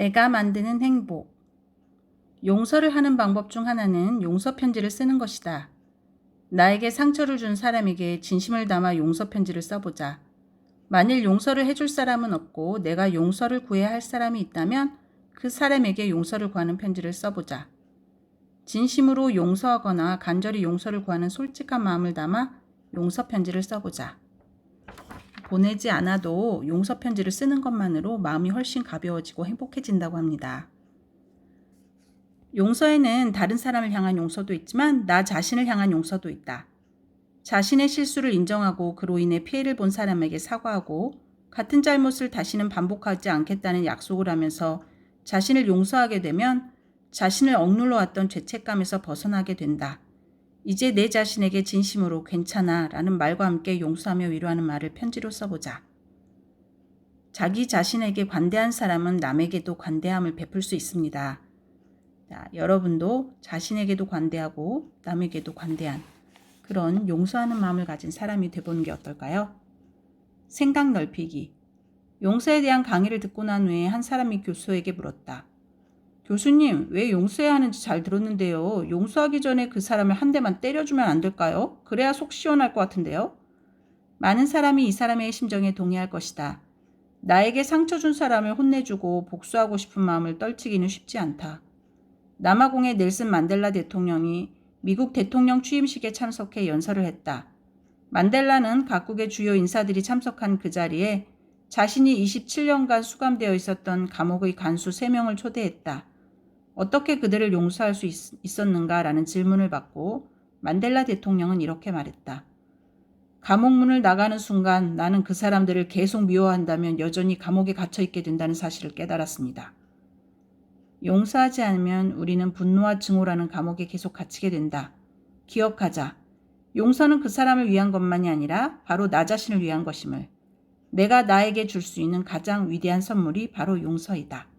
내가 만드는 행복. 용서를 하는 방법 중 하나는 용서 편지를 쓰는 것이다. 나에게 상처를 준 사람에게 진심을 담아 용서 편지를 써보자. 만일 용서를 해줄 사람은 없고 내가 용서를 구해야 할 사람이 있다면 그 사람에게 용서를 구하는 편지를 써보자. 진심으로 용서하거나 간절히 용서를 구하는 솔직한 마음을 담아 용서 편지를 써보자. 보내지 않아도 용서 편지를 쓰는 것만으로 마음이 훨씬 가벼워지고 행복해진다고 합니다. 용서에는 다른 사람을 향한 용서도 있지만 나 자신을 향한 용서도 있다. 자신의 실수를 인정하고 그로 인해 피해를 본 사람에게 사과하고 같은 잘못을 다시는 반복하지 않겠다는 약속을 하면서 자신을 용서하게 되면 자신을 억눌러 왔던 죄책감에서 벗어나게 된다. 이제 내 자신에게 진심으로 괜찮아 라는 말과 함께 용서하며 위로하는 말을 편지로 써보자. 자기 자신에게 관대한 사람은 남에게도 관대함을 베풀 수 있습니다. 자, 여러분도 자신에게도 관대하고 남에게도 관대한 그런 용서하는 마음을 가진 사람이 되보는 게 어떨까요? 생각 넓히기. 용서에 대한 강의를 듣고 난 후에 한 사람이 교수에게 물었다. 교수님, 왜 용서해야 하는지 잘 들었는데요. 용서하기 전에 그 사람을 한 대만 때려주면 안 될까요? 그래야 속 시원할 것 같은데요. 많은 사람이 이 사람의 심정에 동의할 것이다. 나에게 상처 준 사람을 혼내주고 복수하고 싶은 마음을 떨치기는 쉽지 않다. 남아공의 넬슨 만델라 대통령이 미국 대통령 취임식에 참석해 연설을 했다. 만델라는 각국의 주요 인사들이 참석한 그 자리에 자신이 27년간 수감되어 있었던 감옥의 간수 3명을 초대했다. 어떻게 그들을 용서할 수 있, 었는가라는 질문을 받고 만델라 대통령은 이렇게 말했다. 감옥문을 나가는 순간 나는 그 사람들을 계속 미워한다면 여전히 감옥에 갇혀 있게 된다는 사실을 깨달았습니다. 용서하지 않으면 우리는 분노와 증오라는 감옥에 계속 갇히게 된다. 기억하자. 용서는 그 사람을 위한 것만이 아니라 바로 나 자신을 위한 것임을. 내가 나에게 줄 수 있는 가장 위대한 선물이 바로 용서이다.